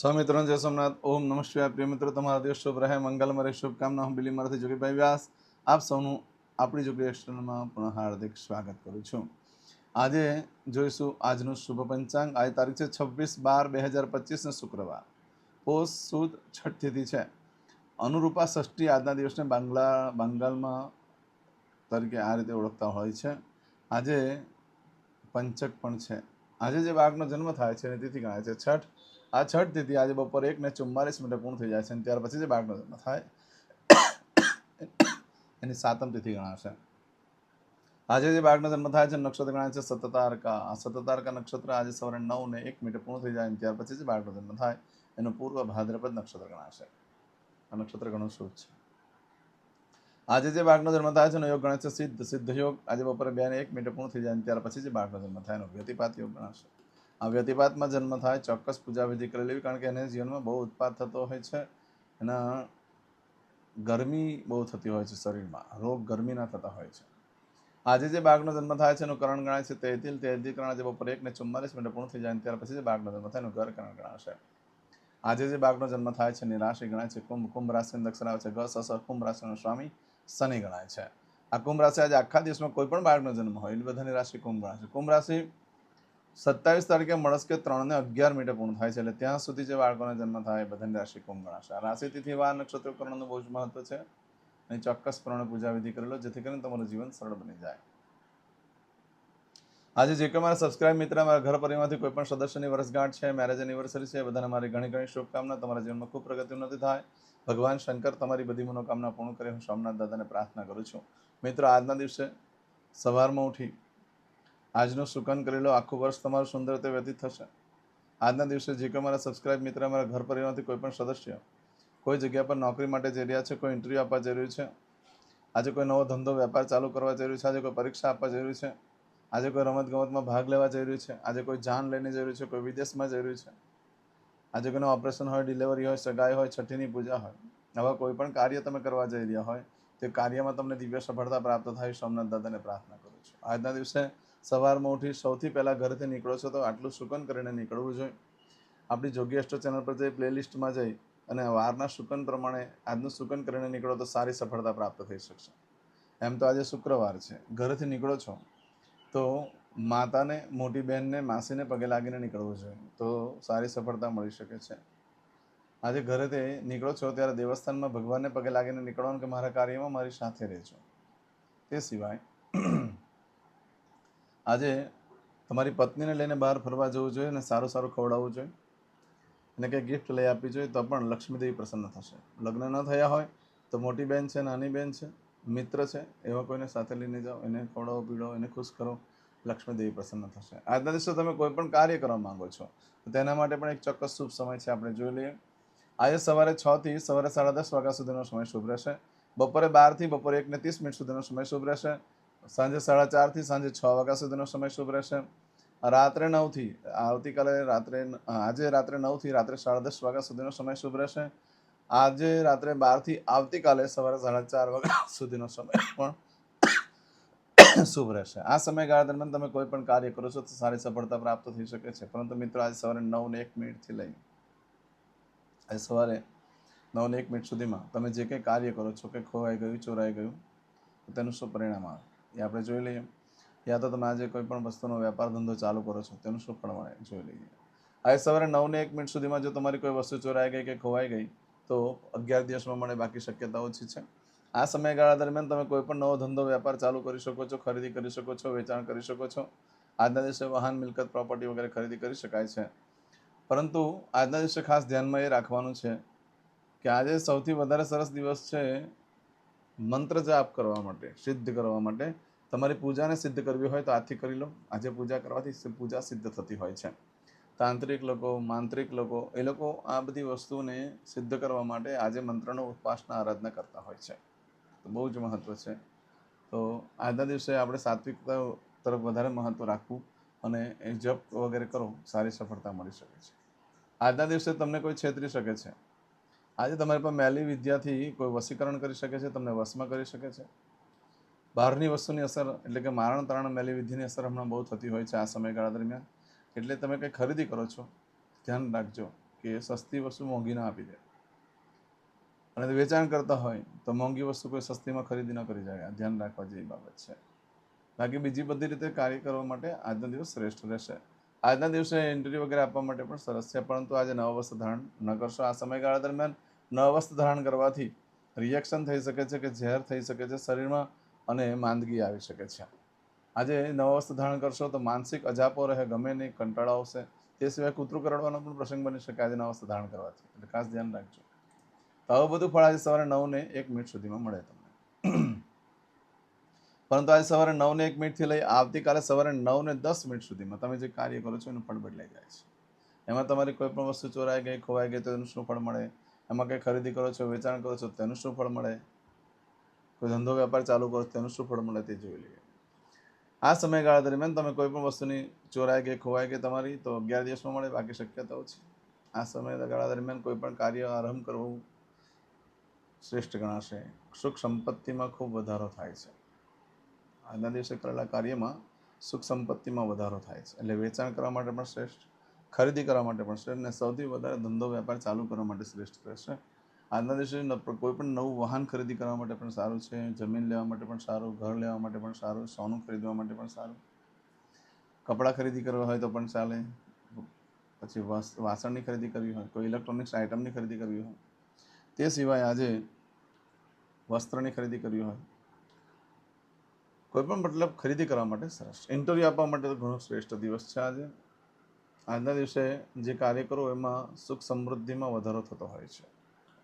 સ્વામિત્રણ જય સોમનાથ. ઓમ નમઃ શિવાય. પ્રિય મિત્રો, તમારા દિવસ શુભ રહે મંગલમય શુભકામના. હું બિલી મારાથી જોગીભાઈ વ્યાસ. આપ સૌનું આપણી જોગી એક્સટર્નલમાં પણ હાર્દિક સ્વાગત કરું છું. આજે જોઈશું આજનું શુભ પંચાંગ. આજે તારીખ છે છવ્વીસ બાર બે હજાર પચીસને શુક્રવાર. પોષ, સુદ, છઠ તિથિ છે. અનુરૂપા ષષ્ઠી આજના દિવસને બાંગ્લા બંગાળમાં તરીકે આ રીતે ઓળખતા હોય છે. આજે પંચક પણ છે. આજે જે બાળકનો જન્મ થાય છે, એની તિથિ ગણાય છે છઠ. આ છઠ તિથિ આજે બપોરે એક ને ચુમ્માલીસ મિનિટે પૂર્ણ થઈ જાય છે અને ત્યાર પછી જે બાળકનો જન્મ થાય. એની સાતમ તિથિ ગણાશે. આજે જે બાળકનો જન્મ થાય છે નક્ષત્ર ગણાય છે સતતારકા. આ સતતારકા નક્ષત્ર આજે સવારે નવ ને એક મિનિટે પૂર્ણ થઈ જાય અને ત્યાર પછી જે બાળકનો જન્મ થાય. એનું પૂર્વ ભાદ્રપદ નક્ષત્ર ગણાશે. આ નક્ષત્ર ઘણું શુભ છે? આજે જે બાળકનો જન્મ થાય છે, એનો યોગ ગણાય છે સિદ્ધ. સિદ્ધ યોગ આજે બપોરે બે ને એક મિનિટે પૂર્ણ થઈ જાય અને ત્યાર પછી જે બાળકનો જન્મ થાય એનો વ્યતિપાત યોગ ગણાશે. વ્યતિપાતમાં જન્મ થાય, ચોક્કસ પૂજા વિધિ કરી લેવી, કારણ કે એને જીવનમાં બહુ ઉત્પાદ થતો હોય છે. એના ગરમી બહુ થતી હોય છે શરીરમાં, રોગ ગરમીના થતા હોય છે. આજે જે બાળકનો જન્મ થાય છે એનું કરણ ગણાય છે તેથી તેથી કરણ આજે બપોરે એક ને ચુમ્માલીસ મિનિટ પૂર્ણ થઈ જાય ત્યાર પછી જે બાળકનો જન્મ થાય એનું ઘર કરણ ગણાશે. આજે જે બાળકનો જન્મ થાય છે એની ગણાય છે, કુંભ કુંભ રાશિની દક્ષિણ આવે છે ગ સ સ કુંભ રાશિનો સ્વામી શનિ ગણાય છે. આ કુંભ રાશિ આજે આખા દિવસમાં કોઈ પણ બાળકનો જન્મ હોય એટલે બધાની રાશિ કુંભ ગણાય છે. કુંભ રાશિ સત્તાવીસ તારીખે મળસ્કે ત્રણ ને અગિયાર મિનિટે પૂર્ણ થાય છે એટલે ત્યાં સુધી જે બાળકોનો જન્મ થાય એ બધાની રાશિ કુંભ ગણાશે. આ રાશિ તિથિ વાર નક્ષત્ર કરણનું બહુ જ મહત્વ છે અને ચોક્કસ પ્રમાણે પૂજા વિધિ કરેલો, જેથી કરીને તમારું જીવન સરળ બની જાય. આજે જે કે મારા સબસ્ક્રાઇબ મિત્ર, મારા ઘર પરિવારમાંથી કોઈ પણ સદસ્યની વર્ષગાંઠ છે મેરેજ એનિવર્સરી છે બધાને મારી ઘણી ઘણી શુભકામના. તમારા જીવનમાં ખૂબ પ્રગતિ ઉન્નતિ થાય. ભગવાન શંકર, તમારી બધી મનોકામના પૂર્ણ કરે હું સોમનાથ દાદાને પ્રાર્થના કરું છું. મિત્રો, આજના દિવસે સવારમાં ઉઠી આજનો સુકન કરેલો આખું વર્ષ તમારું સુંદર રીતે વ્યતીત થશે. આજના દિવસે જે કોઈ મારા સબસ્ક્રાઇબ મિત્ર, મારા ઘર પરિવારમાંથી કોઈ પણ સદસ્ય, કોઈ જગ્યા પર નોકરી માટે જઈ રહ્યા છે, કોઈ ઇન્ટરવ્યૂ આપવા રહ્યું છે, આજે કોઈ નવો ધંધો, વેપાર ચાલુ કરવા જઈ રહ્યું છે, આજે કોઈ પરીક્ષા આપવા રહ્યું છે, આજે કોઈ રમત ગમતમાં ભાગ લેવા જઈ રહ્યું છે, આજે કોઈ જાન લઈને રહ્યું છે, કોઈ વિદેશમાં રહ્યું છે, આજે કોઈનું ઓપરેશન હોય ડિલિવરી હોય, સગાઈ હોય, છઠ્ઠીની પૂજા હોય, આવા કોઈ પણ કાર્ય તમે કરવા જઈ રહ્યા હોય, તે કાર્યમાં તમને દિવ્ય સફળતા પ્રાપ્ત થાય, સોમનાથ દાદાને પ્રાર્થના કરું છું. આજના દિવસે સવારમાં ઉઠી સૌથી પહેલાં ઘરેથી નીકળો છો તો આટલું સુકન કરીને નીકળવું જોઈએ. આપણી જોગી ચેનલ પર જઈ પ્લેલિસ્ટમાં જઈ અને વારના સુકન પ્રમાણે આજનું સુકન કરીને નીકળો તો સારી સફળતા પ્રાપ્ત થઈ શકશે. એમ તો આજે શુક્રવાર છે. ઘરેથી નીકળો છો તો માતાને, મોટી બહેનને, માસીને પગે લાગીને નીકળવું જોઈએ તો સારી સફળતા મળી શકે છે. આજે ઘરેથી નીકળો છો ત્યારે દેવસ્થાનમાં ભગવાનને પગે લાગીને નીકળવાનું કે મારા કાર્યમાં મારી સાથે રહેજો. તે સિવાય આજે તમારી પત્નીને લઈને બહાર ફરવા જવું જોઈએ અને સારું સારું ખવડાવવું જોઈએ અને કંઈ ગિફ્ટ લઈ આપવી જોઈએ, તો પણ લક્ષ્મીદેવી પ્રસન્ન થશે. લગ્ન ન થયા હોય તો મોટી બેન છે, નાની બહેન છે, મિત્ર છે, એવા કોઈને સાથે લઈને જાઓ, એને ખવડાવો પીડાવો એને ખુશ કરો, લક્ષ્મીદેવી પ્રસન્ન થશે. આજના દિવસે તમે કોઈ પણ કાર્ય કરવા માંગો છો, તો તેના માટે પણ એક ચોક્કસ શુભ સમય છે, આપણે જોઈ લઈએ. આજે સવારે છ થી સવારે સાડા દસ વાગ્યા સુધીનો સમય શુભ રહેશે. બપોરે બારથી બપોરે એક ને ત્રીસ મિનિટ સુધીનો સમય શુભ રહેશે. સાંજે સાડા ચારથી સાંજે છ વાગ્યા સુધીનો સમય શુભ રહેશે. રાત્રે નવથી, આવતીકાલે રાત્રે આજે રાત્રે નવથી રાત્રે સાડા દસ વાગ્યા સુધીનો સમય શુભ રહેશે. આજે રાત્રે બારથી આવતીકાલે સવારે સાડા ચાર વાગ્યા સુધીનો સમય પણ શુભ રહેશે. આ સમયગાળા દરમિયાન તમે કોઈ પણ કાર્ય કરો છો તો સારી સફળતા પ્રાપ્ત થઈ શકે છે. પરંતુ મિત્રો, આજે સવારે નવ ને એક મિનિટથી લઈ, આજે સવારે નવ ને એક મિનિટ સુધીમાં તમે જે કંઈ કાર્ય કરો છો કે ખોવાઈ ગયું, ચોરાઈ ગયું તેનું શું પરિણામ આવે? એ આપણે જોઈ લઈએ. યા તો તમે આજે કોઈ પણ વસ્તુનો વેપાર ધંધો ચાલુ કરો છો, તેનું શું ફળ જોઈ લઈએ. આજે સવારે નવને એક મિનિટ સુધીમાં જો તમારી કોઈ વસ્તુ ચોરાઈ ગઈ કે ખોવાઈ ગઈ, તો અગિયાર દિવસમાં મને બાકી શક્યતા ઓછી છે. આ સમયગાળા દરમિયાન તમે કોઈ પણ નવો ધંધો, વેપાર ચાલુ કરી શકો છો, ખરીદી કરી શકો છો, વેચાણ કરી શકો છો. આજના દિવસે વાહન, મિલકત પ્રોપર્ટી વગેરે ખરીદી કરી શકાય છે. પરંતુ આજના દિવસે ખાસ ધ્યાનમાં એ રાખવાનું છે કે આજે સૌથી વધારે સરસ દિવસ છે મંત્ર જાપ કરવા માટે, સિદ્ધ કરવા માટે. તમારી પૂજાને સિદ્ધ કરવી હોય તો આથી કરી લો. આજે પૂજા કરવાથી પૂજા સિદ્ધ થતી હોય છે. તાંત્રિક લોકો, માંત્રિક લોકો, એ લોકો આ બધી વસ્તુને સિદ્ધ કરવા માટે આજે મંત્રનો ઉપાસના આરાધના કરતા હોય છે. તો બહુ જ મહત્ત્વ છે. તો આજના દિવસે આપણે સાત્વિકતા તરફ વધારે મહત્ત્વ રાખવું અને એ જપ વગેરે કરો, સારી સફળતા મળી શકે છે. આજના દિવસે તમને કોઈ છેતરી શકે છે? આજે તમારી પાસે મેલી વિદ્યાથી કોઈ વશીકરણ કરી શકે છે, તમને વશમાં કરી શકે છે? બહારની વસ્તુની અસર, એટલે કે મારણ તારણ મેલી વિધિની અસર હમણાં બહુ થતી હોય છે આ સમયગાળા દરમિયાન. એટલે તમે કંઈ ખરીદી કરો છો? ધ્યાન રાખજો કે સસ્તી વસ્તુ મોંઘી ના આપી દે. અને વેચાણ કરતા હોય, તો મોંઘી વસ્તુ કોઈ સસ્તીમાં ખરીદી ન કરી જાય ધ્યાન રાખવા જેવી બાબત છે. બાકી બીજી બધી રીતે કાર્ય કરવા માટે આજનો દિવસ શ્રેષ્ઠ રહેશે. આજના દિવસે ઇન્ટરવ્યૂ વગેરે આપવા માટે પણ સરસ છે, પરંતુ આજે નવા વસ્ત્ર ધારણ ન કરશો. આ સમયગાળા દરમિયાન નવા વસ્ત્ર ધારણ કરવાથી રિએક્શન થઈ શકે છે કે ઝેર થઈ શકે છે, શરીરમાં અને માંદગી આવી શકે છે. આજે નવા વસ્ત્ર ધારણ કરશો તો માનસિક અજાપો રહે, ગમે નહીં, કંટાળો આવશે. તે સિવાય કૂતરું કરડવાનો પણ પ્રસંગ બની શકે આજે નવા વસ્ત્ર ધારણ કરવાથી. એટલે ખાસ ધ્યાન રાખજો. તો આવું બધું ફળ આજે સવારે નવ ને એક મિનિટ સુધીમાં મળે તમને. પરંતુ આજે સવારે નવને એક મિનિટથી લઈ આવતીકાલે સવારે નવ ને દસ મિનિટ સુધીમાં તમે જે કાર્ય કરો છો એનું ફળ બદલાઈ જાય છે. એમાં તમારી કોઈ પણ વસ્તુ ચોરાઈ ગઈ, ખોવાઈ ગઈ તો એનું શું ફળ મળે? એમાં કંઈ ખરીદી કરો છો, વેચાણ કરો છો તેનું શું ફળ મળે? કોઈ ધંધો વેપાર ચાલુ કરો છો તેનું શું ફળ મળે તે જોઈ લઈએ. આ સમયગાળા દરમિયાન તમે કોઈ પણ વસ્તુની ચોરાઈ ગઈ, ખોવાઈ ગઈ તમારી તો અગિયાર દિવસમાં મળે, બાકી શક્યતાઓ છે. આ સમયગાળા દરમિયાન કોઈ પણ કાર્ય આરંભ કરવું શ્રેષ્ઠ ગણાશે. સુખ સંપત્તિમાં ખૂબ વધારો થાય છે. આજના દિવસે કરેલા કાર્યમાં સુખ સંપત્તિમાં વધારો થાય છે. એટલે વેચાણ કરવા માટે પણ શ્રેષ્ઠ, ખરીદી કરવા માટે પણ શ્રેષ્ઠ અને સૌથી વધારે ધંધો વેપાર ચાલુ કરવા માટે શ્રેષ્ઠ રહેશે. આજના દિવસે કોઈ પણ નવું વાહન ખરીદી કરવા માટે પણ સારું છે, જમીન લેવા માટે પણ સારું, ઘર લેવા માટે પણ સારું, સોનું ખરીદવા માટે પણ સારું. કપડાં ખરીદી કરવા હોય તો પણ ચાલે. પછી વસ- વાસણની ખરીદી કરવી હોય, કોઈ ઇલેક્ટ્રોનિક્સ આઇટમની ખરીદી કરવી હોય. તે સિવાય આજે વસ્ત્રની ખરીદી કરવી હોય કોઈ પણ મતલબ ખરીદી કરવા માટે સરસ. ઇન્ટરવ્યૂ આપવા માટે તો ઘણો શ્રેષ્ઠ દિવસ છે આજે. આજના દિવસે જે કાર્ય કરો એમાં સુખ સમૃદ્ધિમાં વધારો થતો હોય છે.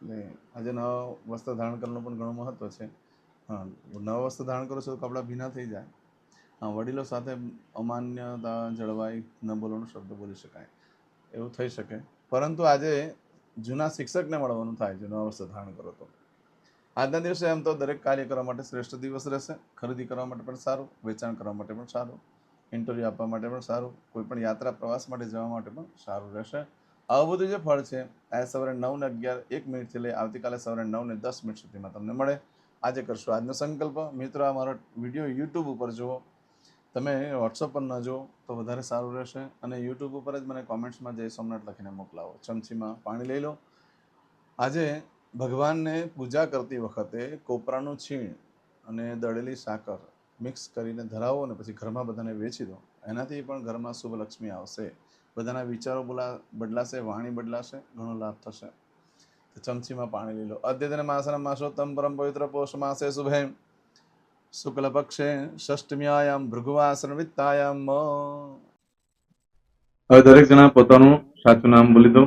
એટલે આજે નવા વસ્ત્ર ધારણ કરવાનું પણ ઘણું મહત્ત્વ છે. હા, નવા વસ્ત્ર ધારણ કરો છો તો કપડાં ભીના થઈ જાય. હા, વડીલો સાથે અમાન્યતા જળવાઈ ન બોલવાનો શબ્દ બોલી શકાય. એવું થઈ શકે. પરંતુ આજે જૂના શિક્ષકને મળવાનું થાય છે, નવા વસ્ત્ર ધારણ કરો તો. આજના દિવસે એમ તો દરેક કાર્ય કરવા માટે શ્રેષ્ઠ દિવસ રહેશે. ખરીદી કરવા માટે પણ સારું, વેચાણ કરવા માટે પણ સારું ઇન્ટરવ્યૂ આપવા માટે પણ સારું, કોઈ પણ યાત્રા પ્રવાસ માટે જવા માટે પણ સારું રહેશે. આવું બધું જે ફળ છે આ સવારે નવ ને અગિયાર એક મિનિટથી લઈ આવતીકાલે સવારે નવ ને દસ મિનિટ સુધીમાં તમને મળે. આજે કરશો આજનો સંકલ્પ. મિત્રો, આ મારો વીડિયો યુટ્યુબ ઉપર જુઓ. તમે વોટ્સઅપ પર ન જુઓ, તો વધારે સારું રહેશે. અને યુટ્યુબ ઉપર જ મને કોમેન્ટ્સમાં જય સોમનાથ લખીને મોકલાવો. ચમચીમાં પાણી લઈ લો. આજે ભગવાનને પૂજા કરતી વખતે કોપરાનું છીણ અને દળેલી સાકર મિક્સ કરીને ધરાવો અને પછી ઘરમાં બધાને વેચી દો. એનાથી પણ ઘરમાં શુભ લક્ષ્મી આવશે. બધાના વિચારો બોલા બદલાશે, વાણી બદલાશે, ઘણો લાભ થશે. ચમચીમાં પાણી લઈ લો. અદ્યતન માસના માસોત્તમ પરમ પવિત્ર પોષ માસે શુભે. શુક્લ પક્ષે ષષ્ટમ્યાયામ ભૃગુવાસન વિત્તાયામ. હવે દરેક જણા પોતાનું સાચું નામ બોલી દો.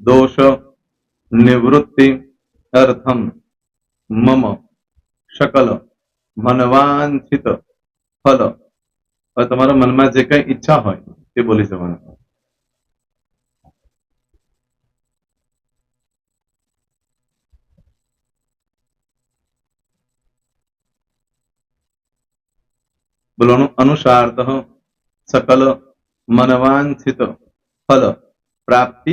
દોષ નિવૃત્તિ અર્થમ મમ શકલ મનવાંછિત ફલ તમારા મનમાં જે કઈ ઈચ્છા હોય તે બોલી જવાનું બોલવાનું અનુસાર્થ સકલ મનવાંછિત ફલ પ્રાપ્તિ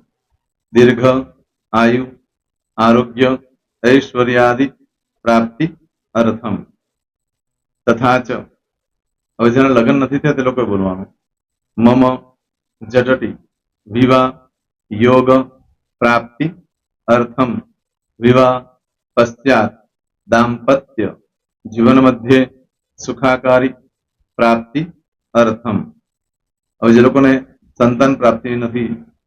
દીર્ઘ આયુ આરોગ્ય ઐશ્વર્યાદિ પ્રાપ્તિ અર્થમ તથા ચ હવે જેના લગ્ન નથી થયા તે લોકોએ બોલવાનું મમ જટટી વિવાહ યોગ પ્રાપ્તિ અર્થમ વિવાહ પશ્ચાત દાંપત્ય જીવન મધ્યે સુખાકારી પ્રાપ્તિ અર્થમ હવે જે લોકોને સંતાન પ્રાપ્તિ નથી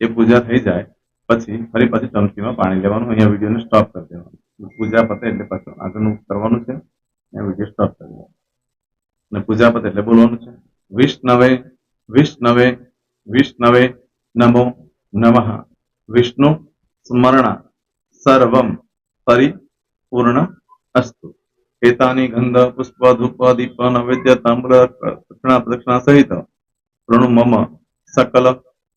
એ પૂજા થઈ જાય પછી ફરી પાછી ચમચીમાં પાણી લેવાનું અહીંયા વિડીયોને સ્ટોપ કરી દેવાનું પૂજા પતે એટલે પાછું આગળનું કરવાનું છે અહીંયા વીડિયો સ્ટોપ કરી દેવાનો અને પૂજા પતે એટલે બોલવાનું છે વિષ્ણવે વિષ્ણવે વિષ્ણવે નમો નમઃ વિષ્ણુ સ્મરણ સર્વમ પરિપૂર્ણ અસ્તુ એતાની ગંધ પુષ્પ ધૂપ દીપ નૈવેદ્ય તાંબળ દક્ષિણા પ્રદક્ષિણા સહિત પ્રણુ મમ સકલ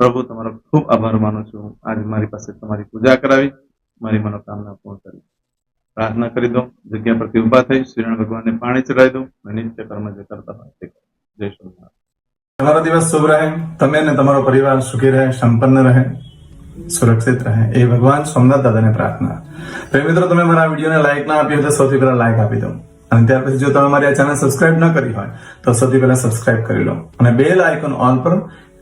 પ્રભુ, તમારો ખૂબ આભાર માનું છું. આજે મારી પાસે તમારી પૂજા કરાવી, મારી મનોકામના પૂર્ણ કરી. પ્રાર્થના કરી દો જગ્યા પરથી ઊભા થઈ શ્રીરણ ભગવાનને પાણી ચડાવી દો અને નિત્ય કર્મ જે કરતા હોય તે જય શ્રી તમારો દિવસ શુભ રહે, તમે અને તમારો પરિવાર સુખી રહે, સંપન્ન રહે, સુરક્ષિત રહે. એ ભગવાન સોમનાથ દાદાને પ્રાર્થના. તો મિત્રો, તમે મારા વિડીયોને લાઈક ના આપી તો સૌથી પહેલા લાઈક આપી દો. અને ત્યાર પછી જો તમે મારી આ ચેનલ સબસ્ક્રાઇબ ન કરી હોય, તો સૌથી પહેલા સબસ્ક્રાઇબ કરી લો. અને બેલ આઇકોન ઓન પર